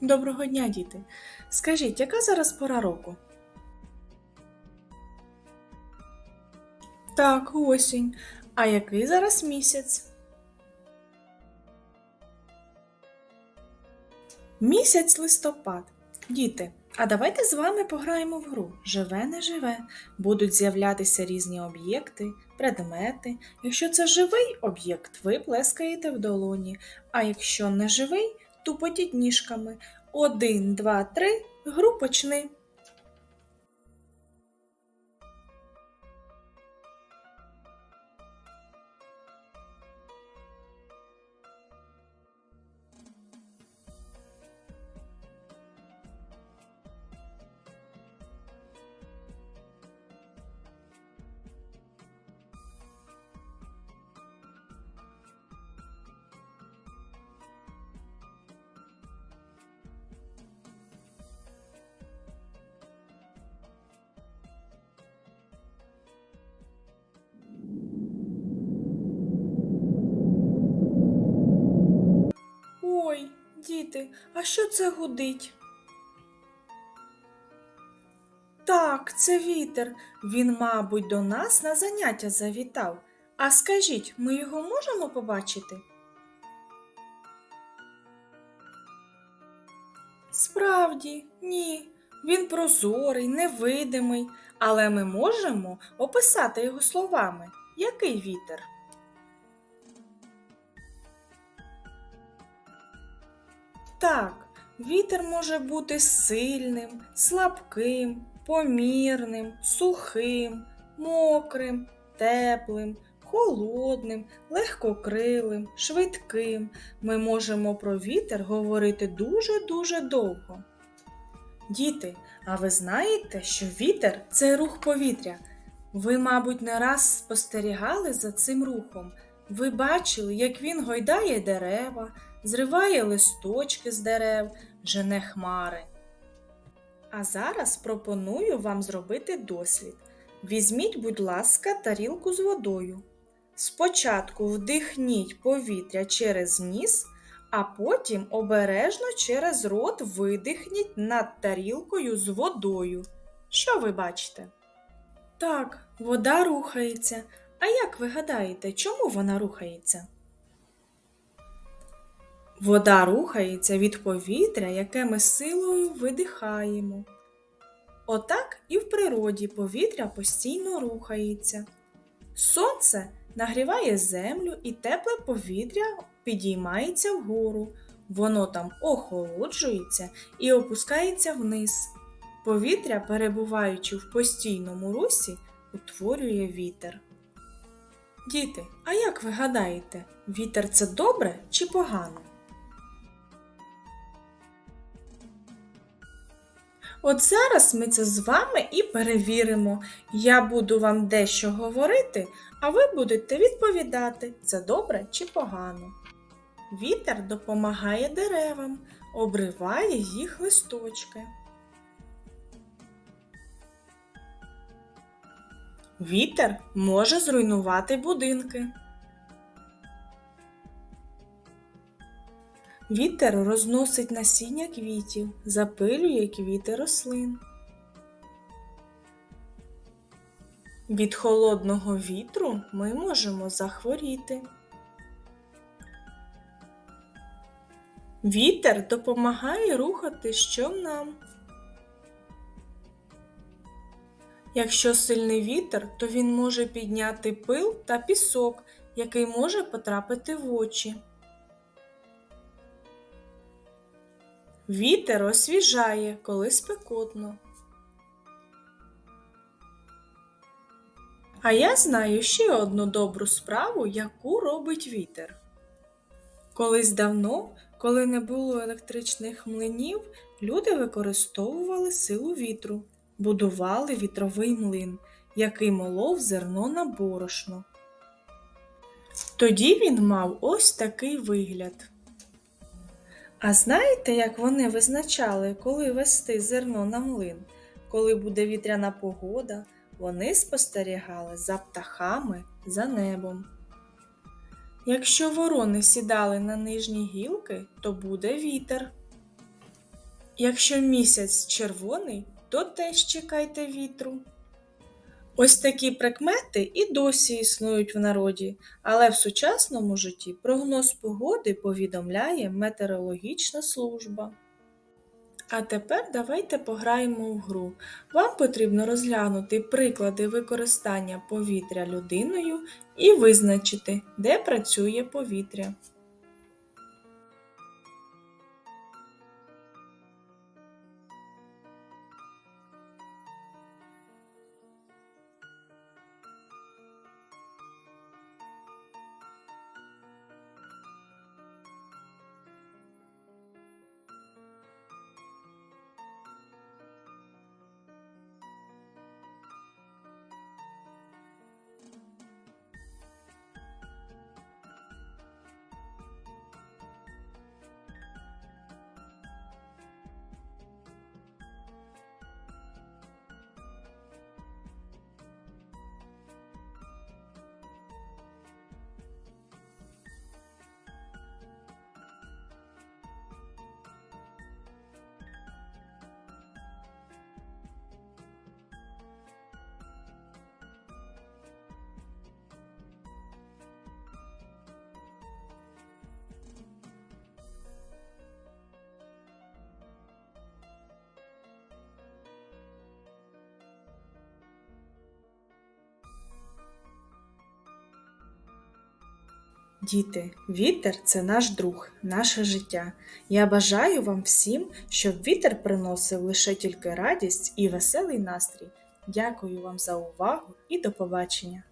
Доброго дня, діти. Скажіть, яка зараз пора року? Так, осінь. А який зараз місяць? Місяць листопад. Діти, а давайте з вами пограємо в гру Живе не живе. Будуть з'являтися різні об'єкти, предмети. Якщо це живий об'єкт, ви плескаєте в долоні, а якщо не живий, тупотіть ніжками. Один, два, три, гру почни. Ой, діти, а що це гудить? Так, це вітер. Він, мабуть, до нас на заняття завітав. А скажіть, ми його можемо побачити? Справді, ні. Він прозорий, невидимий, але ми можемо описати його словами. Який вітер? Так, вітер може бути сильним, слабким, помірним, сухим, мокрим, теплим, холодним, легкокрилим, швидким. Ми можемо про вітер говорити дуже-дуже довго. Діти, а ви знаєте, що вітер це рух повітря? Ви, мабуть, не раз спостерігали за цим рухом. Ви бачили, як він гойдає дерева, зриває листочки з дерев, жене хмари. А зараз пропоную вам зробити дослід. Візьміть, будь ласка, тарілку з водою. Спочатку вдихніть повітря через ніс, а потім обережно через рот видихніть над тарілкою з водою. Що ви бачите? Так, вода рухається. А як ви гадаєте, чому вона рухається? Вода рухається від повітря, яке ми силою видихаємо. Отак і в природі повітря постійно рухається. Сонце нагріває землю і тепле повітря підіймається вгору. Воно там охолоджується і опускається вниз. Повітря, перебуваючи в постійному русі, утворює вітер. Діти, а як ви гадаєте, вітер це добре чи погано? От зараз ми це з вами і перевіримо. Я буду вам дещо говорити, а ви будете відповідати, це добре чи погано. Вітер допомагає деревам, обриває їх листочки. Вітер може зруйнувати будинки. Вітер розносить насіння квітів, запилює квіти рослин. Від холодного вітру ми можемо захворіти. Вітер допомагає рухати човнам. Якщо сильний вітер, то він може підняти пил та пісок, який може потрапити в очі. Вітер освіжає, коли спекотно. А я знаю ще одну добру справу, яку робить вітер. Колись давно, коли не було електричних млинів, люди використовували силу вітру, будували вітровий млин, який молов зерно на борошно. Тоді він мав ось такий вигляд. А знаєте, як вони визначали, коли вести зерно на млин? Коли буде вітряна погода, вони спостерігали за птахами, за небом. Якщо ворони сідали на нижні гілки, то буде вітер. Якщо місяць червоний, то теж чекайте вітру. Ось такі прикмети і досі існують в народі, але в сучасному житті прогноз погоди повідомляє метеорологічна служба. А тепер давайте пограємо в гру. Вам потрібно розглянути приклади використання повітря людиною і визначити, де працює повітря. Діти, вітер це наш друг, наше життя. Я бажаю вам всім, щоб вітер приносив лише тільки радість і веселий настрій. Дякую вам за увагу і до побачення!